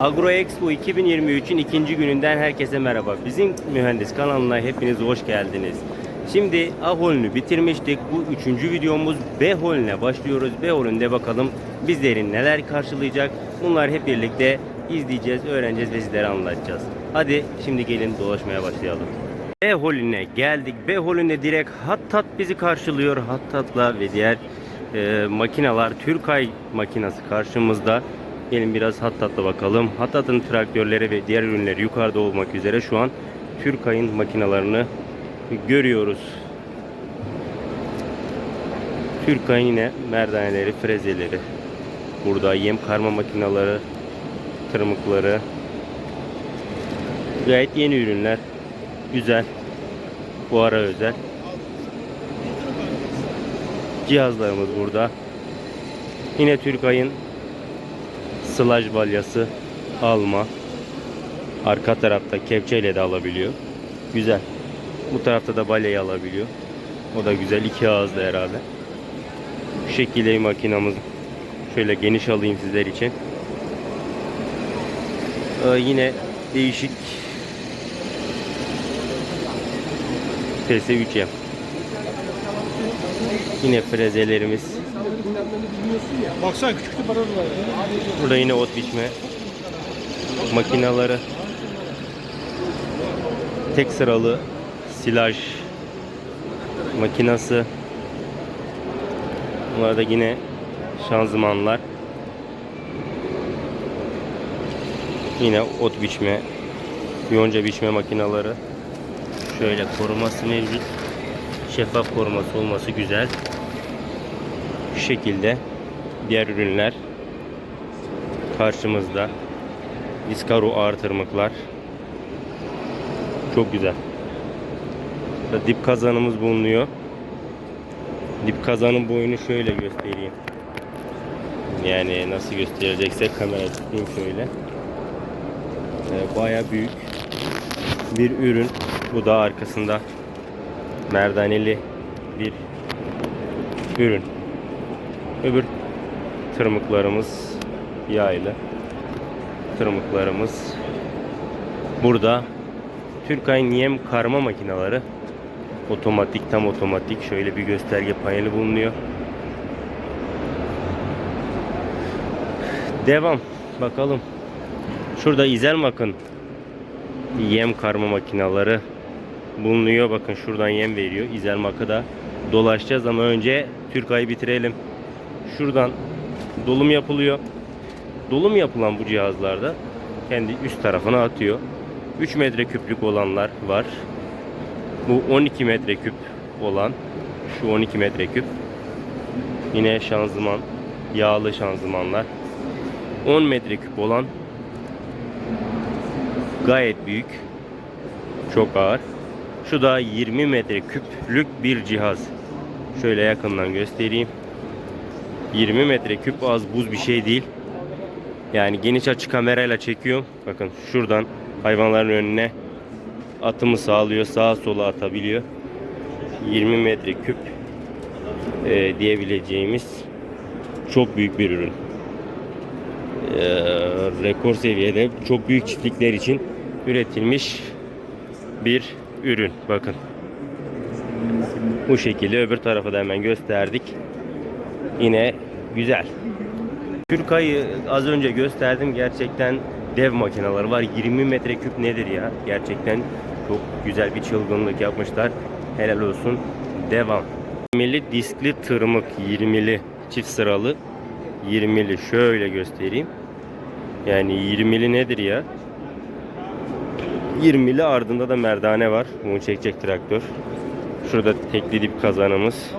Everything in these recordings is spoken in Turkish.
Agro Expo 2023'ün ikinci gününden herkese merhaba. Bizim mühendis kanalına hepiniz hoş geldiniz. Şimdi A holünü bitirmiştik. Bu üçüncü videomuz B holüne başlıyoruz. B holünde bakalım bizleri neler karşılayacak. Bunlar hep birlikte izleyeceğiz, öğreneceğiz ve sizlere anlatacağız. Hadi şimdi gelin dolaşmaya başlayalım. B holüne geldik. B holünde direkt Hattat bizi karşılıyor. Hattat'la ve diğer e, makineler Türkay makinası karşımızda. Gelin biraz Hattat'la bakalım. Hattat'ın traktörleri ve diğer ürünleri yukarıda olmak üzere şu an Türkay'ın makinalarını görüyoruz. Türkay'ın yine merdaneleri, frezeleri. Burada yem karma makineleri, tırmıkları. Gayet yeni ürünler. Güzel. Bu ara özel. Cihazlarımız burada. Yine Türkay'ın sılaj balyası alma. Arka tarafta kepçeyle de alabiliyor. Güzel. Bu tarafta da balyayı alabiliyor. O da güzel. iki ağızlı herhalde. Bu şekilde makinamız. Şöyle geniş alayım sizler için. Ee, yine değişik PS3 yap. Yine frezelerimiz. Baksana küçük bir baraj var. Burada yine ot biçme makinaları. Tek sıralı silaj makinası. Bunlar da yine şanzımanlar. Yine ot biçme, yonca biçme makinaları. Şöyle koruması mevcut. Şeffaf koruması olması güzel. Şu şekilde diğer ürünler karşımızda. Iskaru ağır tırmıklar. Çok güzel. Burada dip kazanımız bulunuyor. Dip kazanın boyunu şöyle göstereyim. Yani nasıl göstereceksek kamera tutayım şöyle. Ee, Baya büyük bir ürün. Bu da arkasında merdaneli bir ürün. Öbür tırmıklarımız yaylı. Tırmıklarımız burada. Türkay'ın yem karma makineleri otomatik tam otomatik şöyle bir gösterge paneli bulunuyor. Devam. Bakalım. Şurada İzelmak'ın yem karma makineleri bulunuyor. Bakın şuradan yem veriyor. İzelmak'ı da dolaşacağız ama önce Türkay'ı bitirelim. Şuradan dolum yapılıyor. Dolum yapılan bu cihazlarda kendi üst tarafına atıyor. 3 metre küplük olanlar var. Bu 12 metre küp olan şu 12 metre küp. Yine şanzıman, yağlı şanzımanlar. 10 metre küp olan gayet büyük. Çok ağır. Şu da 20 metre küplük bir cihaz. Şöyle yakından göstereyim. 20 metre küp az buz bir şey değil. Yani geniş açı kamerayla çekiyorum. Bakın şuradan hayvanların önüne atımı sağlıyor. Sağa sola atabiliyor. 20 metre küp e, diyebileceğimiz çok büyük bir ürün. E, rekor seviyede çok büyük çiftlikler için üretilmiş bir ürün. Bakın. Bu şekilde öbür tarafa da hemen gösterdik. Yine güzel. Türkay'ı az önce gösterdim. Gerçekten dev makineleri var. 20 metreküp nedir ya? Gerçekten çok güzel bir çılgınlık yapmışlar. Helal olsun. Devam. 20'li diskli tırmık 20'li çift sıralı 20'li şöyle göstereyim. Yani 20'li nedir ya? 20'li ardında da merdane var. Bunu çekecek traktör. Şurada tekli dip kazanımız.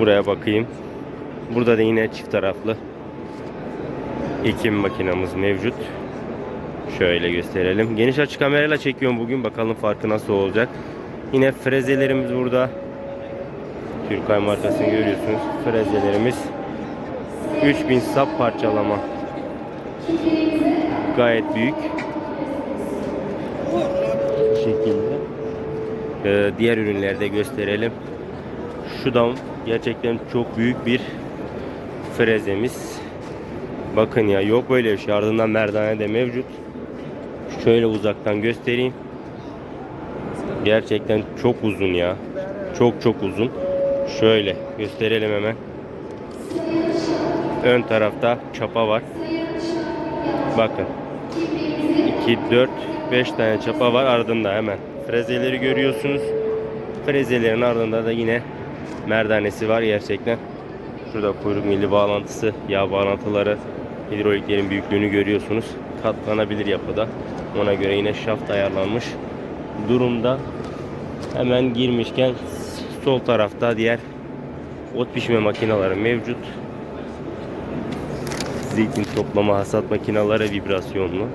Buraya bakayım. Burada da yine çift taraflı ekim makinamız mevcut. Şöyle gösterelim. Geniş açı kamerayla çekiyorum bugün. Bakalım farkı nasıl olacak. Yine frezelerimiz burada. Türkay markasını görüyorsunuz. Frezelerimiz 3000 sap parçalama. Gayet büyük. Bu şekilde. Ee, diğer ürünlerde gösterelim. Şu da gerçekten çok büyük bir frezemiz. Bakın ya yok böyle bir şey. Ardından merdane de mevcut. Şöyle uzaktan göstereyim. Gerçekten çok uzun ya. Çok çok uzun. Şöyle gösterelim hemen. Ön tarafta çapa var. Bakın. 2, 4, 5 tane çapa var ardında hemen. Frezeleri görüyorsunuz. Frezelerin ardında da yine merdanesi var gerçekten. Şurada kuyruk milli bağlantısı, yağ bağlantıları, hidroliklerin büyüklüğünü görüyorsunuz. Katlanabilir yapıda. Ona göre yine şaft ayarlanmış durumda. Hemen girmişken sol tarafta diğer ot pişme makineleri mevcut. Zeytin toplama hasat makineleri vibrasyonlu.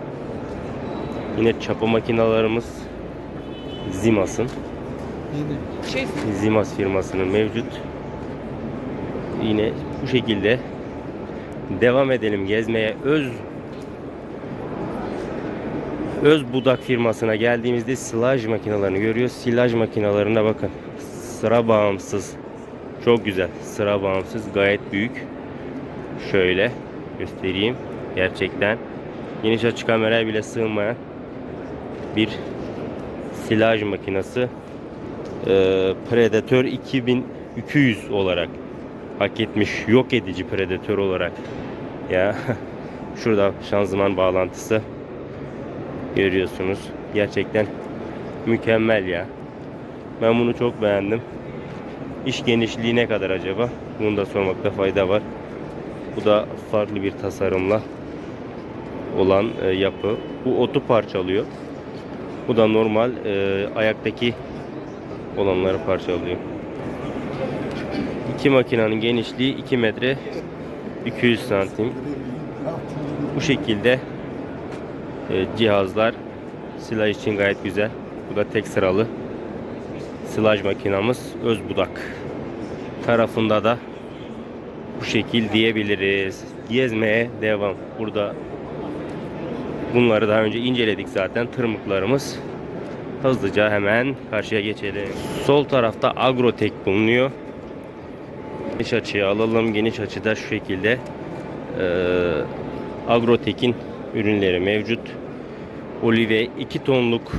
Yine çapa makinalarımız Zimas'ın. Zimas firmasının mevcut. Yine bu şekilde devam edelim gezmeye. Öz Öz Budak firmasına geldiğimizde silaj makinelerini görüyoruz. Silaj makinalarına bakın. Sıra bağımsız. Çok güzel. Sıra bağımsız. Gayet büyük. Şöyle göstereyim. Gerçekten geniş açı kameraya bile sığmayan bir silaj makinesi. Ee, Predator 2200 olarak hak etmiş. Yok edici Predator olarak. Ya şurada şanzıman bağlantısı görüyorsunuz. Gerçekten mükemmel ya. Ben bunu çok beğendim. İş genişliği ne kadar acaba? Bunu da sormakta fayda var. Bu da farklı bir tasarımla olan e, yapı. Bu otu parçalıyor. Bu da normal e, ayaktaki olanları parçalıyor. İki makinenin genişliği 2 metre 200 santim. Bu şekilde e, cihazlar silaj için gayet güzel. Bu da tek sıralı silaj makinamız öz budak. Tarafında da bu şekil diyebiliriz. Gezmeye devam. Burada bunları daha önce inceledik zaten. Tırmıklarımız. Hızlıca hemen karşıya geçelim. Sol tarafta Agrotek bulunuyor. Geniş açıya alalım. Geniş açıda şu şekilde e, Agrotek'in ürünleri mevcut. Olive 2 tonluk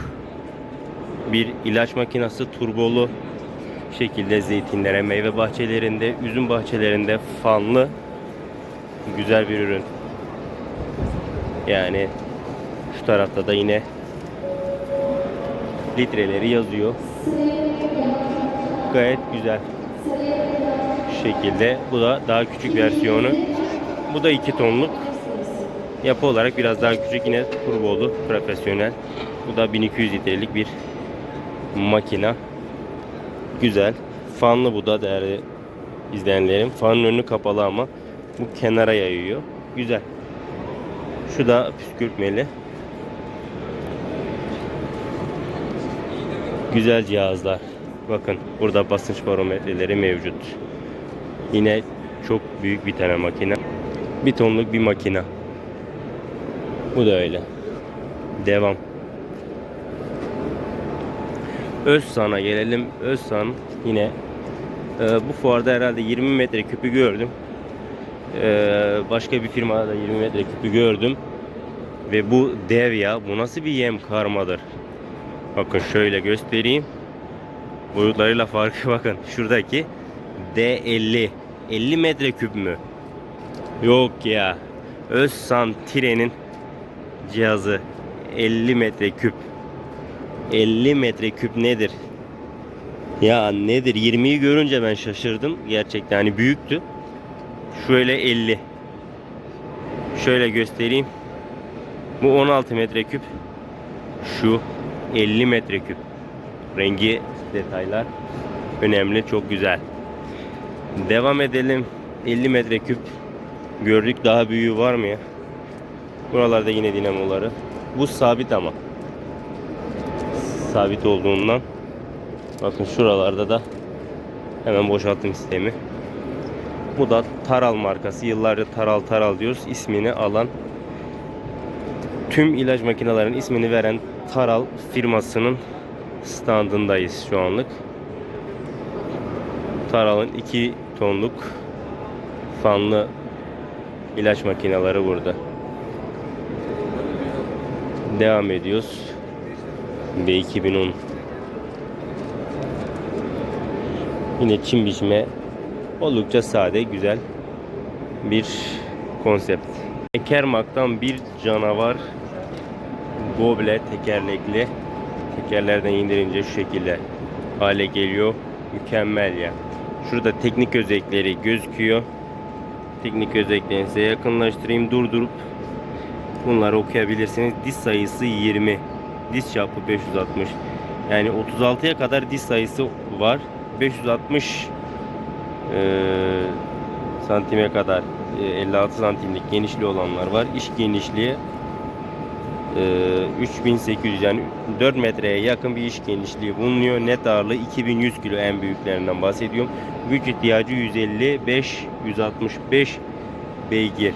bir ilaç makinesi turbolu şekilde zeytinlere, meyve bahçelerinde, üzüm bahçelerinde fanlı güzel bir ürün. Yani şu tarafta da yine litreleri yazıyor. Gayet güzel. Şu şekilde. Bu da daha küçük versiyonu. Bu da 2 tonluk. Yapı olarak biraz daha küçük yine turbolu, profesyonel. Bu da 1200 litrelik bir makina. Güzel. Fanlı bu da değerli izleyenlerim. Fanın önü kapalı ama bu kenara yayıyor. Güzel. Şu da püskürtmeli. Güzel cihazlar. Bakın burada basınç barometreleri mevcut. Yine çok büyük bir tane makine. Bir tonluk bir makine. Bu da öyle. Devam. Özsan'a gelelim. Özsan yine e, bu fuarda herhalde 20 metre küpü gördüm. E, başka bir firmada da 20 metre küpü gördüm. Ve bu dev ya. Bu nasıl bir yem karmadır? Bakın şöyle göstereyim. Boyutlarıyla farkı bakın. Şuradaki D50. 50 metre küp mü? Yok ya. Özsan Tire'nin cihazı 50 metre küp. 50 metre küp nedir? Ya nedir? 20'yi görünce ben şaşırdım. Gerçekten hani büyüktü. Şöyle 50. Şöyle göstereyim. Bu 16 metreküp. Şu 50 metreküp. Rengi, detaylar önemli, çok güzel. Devam edelim. 50 metreküp gördük. Daha büyüğü var mı ya? Buralarda yine dinamoları. Bu sabit ama. Sabit olduğundan. Bakın şuralarda da hemen boşaltım sistemi. Bu da Taral markası. Yıllardır Taral Taral diyoruz. İsmini alan tüm ilaç makinelerinin ismini veren Taral firmasının standındayız şu anlık. Taral'ın 2 tonluk fanlı ilaç makineleri burada. Devam ediyoruz. B2010 Yine çim biçme oldukça sade, güzel bir konsept. Ekermak'tan bir canavar goble tekerlekli. Tekerlerden indirince şu şekilde hale geliyor. Mükemmel ya. Şurada teknik özellikleri gözüküyor. Teknik özelliklerini size yakınlaştırayım. Durdurup bunları okuyabilirsiniz. Diz sayısı 20. Diz çapı 560. Yani 36'ya kadar diz sayısı var. 560 eee, santime kadar e, 56 santimlik genişliği olanlar var. İş genişliği e, 3800 yani 4 metreye yakın bir iş genişliği bulunuyor. Net ağırlığı 2100 kilo en büyüklerinden bahsediyorum. Güç ihtiyacı 155 165 beygir.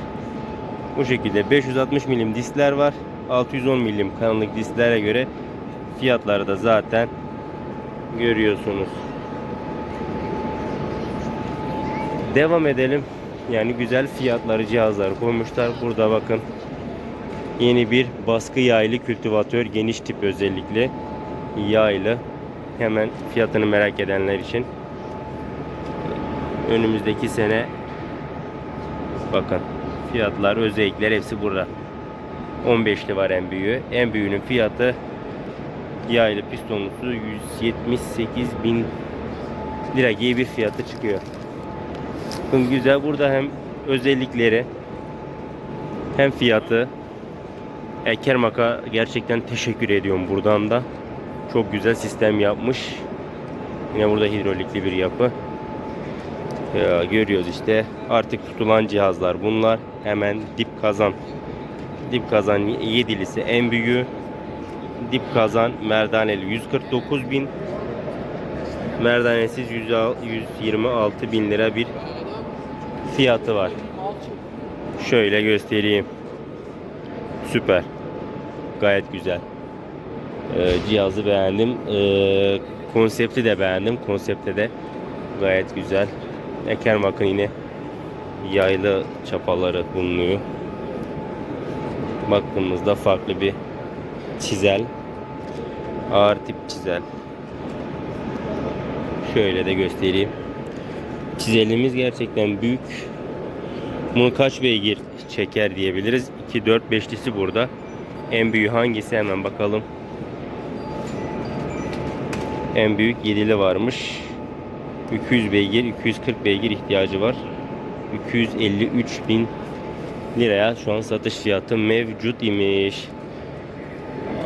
Bu şekilde 560 milim diskler var. 610 milim kalınlık disklere göre fiyatları da zaten görüyorsunuz. Devam edelim. Yani güzel fiyatları cihazlar koymuşlar. Burada bakın. Yeni bir baskı yaylı kültivatör geniş tip özellikle yaylı. Hemen fiyatını merak edenler için önümüzdeki sene bakın fiyatlar özellikler hepsi burada. 15'li var en büyüğü. En büyüğünün fiyatı yaylı pistonlusu 178 bin lira gibi bir fiyatı çıkıyor. Bakın güzel burada hem özellikleri hem fiyatı Ekermak'a gerçekten teşekkür ediyorum buradan da. Çok güzel sistem yapmış. Yine burada hidrolikli bir yapı. Ya, görüyoruz işte artık tutulan cihazlar bunlar. Hemen dip kazan. Dip kazan 7'lisi en büyüğü. Dip kazan merdaneli 149 bin. Merdanesiz 126 bin lira bir fiyatı var. Şöyle göstereyim. Süper. Gayet güzel. Ee, cihazı beğendim. Ee, konsepti de beğendim. Konsepte de gayet güzel. Ekermak'ın yine yaylı çapaları bulunuyor. Baktığımızda farklı bir çizel. Ağır tip çizel. Şöyle de göstereyim. Çizelimiz gerçekten büyük. Bunu kaç beygir çeker diyebiliriz. 2, 4, 5'lisi burada. En büyüğü hangisi hemen bakalım. En büyük 7'li varmış. 200 beygir, 240 beygir ihtiyacı var. 253 bin liraya şu an satış fiyatı mevcut imiş.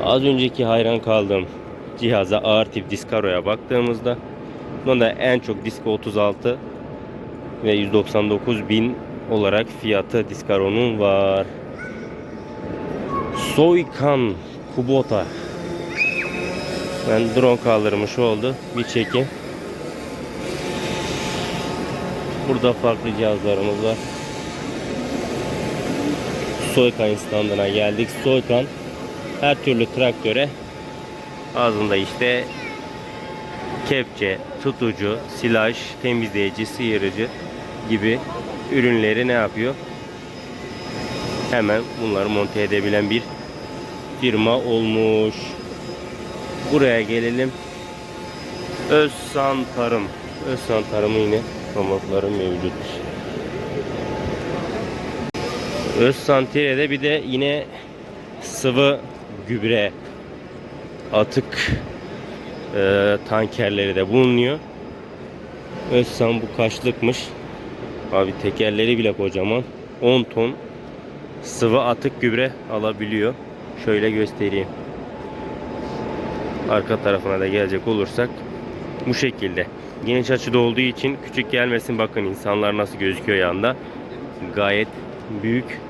Az önceki hayran kaldım cihaza ağır tip Discaro'ya baktığımızda bunda en çok Disco 36 ve 199 bin olarak fiyatı Discaro'nun var. Soykan Kubota. Ben drone kaldırmış oldu. Bir çekim. Burada farklı cihazlarımız var. Soykan standına geldik. Soykan her türlü traktöre ağzında işte kepçe, tutucu, silaj, temizleyici, sıyırıcı gibi ürünleri ne yapıyor? Hemen bunları monte edebilen bir firma olmuş. Buraya gelelim. Özsan Tarım. Özsan Tarım'ın yine promotları mevcut. Özsan Tire'de bir de yine sıvı gübre atık e, tankerleri de bulunuyor. Özsan bu kaçlıkmış. Abi tekerleri bile kocaman. 10 ton sıvı atık gübre alabiliyor. Şöyle göstereyim. Arka tarafına da gelecek olursak bu şekilde. Geniş açıda olduğu için küçük gelmesin bakın insanlar nasıl gözüküyor yanda. Gayet büyük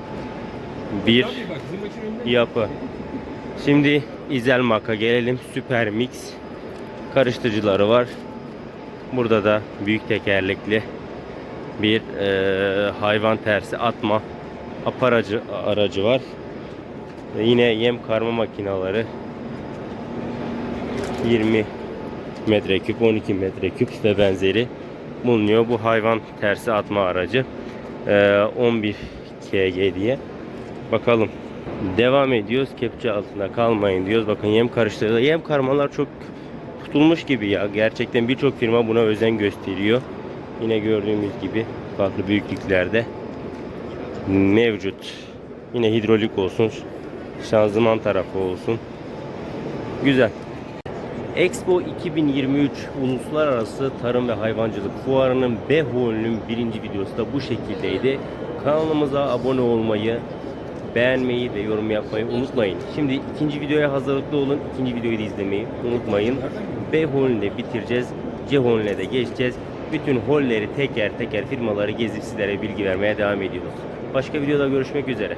bir yapı. Şimdi İzelmak'a gelelim. Süper Mix karıştırıcıları var. Burada da büyük tekerlekli bir e, hayvan tersi atma aparacı aracı var. Ve yine yem karma makineleri 20 metreküp 12 metreküp ve benzeri bulunuyor. Bu hayvan tersi atma aracı e, 11 KG diye. Bakalım. Devam ediyoruz. Kepçe altında kalmayın diyoruz. Bakın yem karıştırdı. Yem karmalar çok tutulmuş gibi ya. Gerçekten birçok firma buna özen gösteriyor. Yine gördüğümüz gibi farklı büyüklüklerde mevcut. Yine hidrolik olsun. Şanzıman tarafı olsun. Güzel. Expo 2023 Uluslararası Tarım ve Hayvancılık Fuarı'nın B holünün birinci videosu da bu şekildeydi. Kanalımıza abone olmayı, beğenmeyi ve yorum yapmayı unutmayın. Şimdi ikinci videoya hazırlıklı olun. İkinci videoyu da izlemeyi unutmayın. B holünde bitireceğiz. C holüne de geçeceğiz. Bütün holleri teker teker firmaları gezip sizlere bilgi vermeye devam ediyoruz. Başka videoda görüşmek üzere.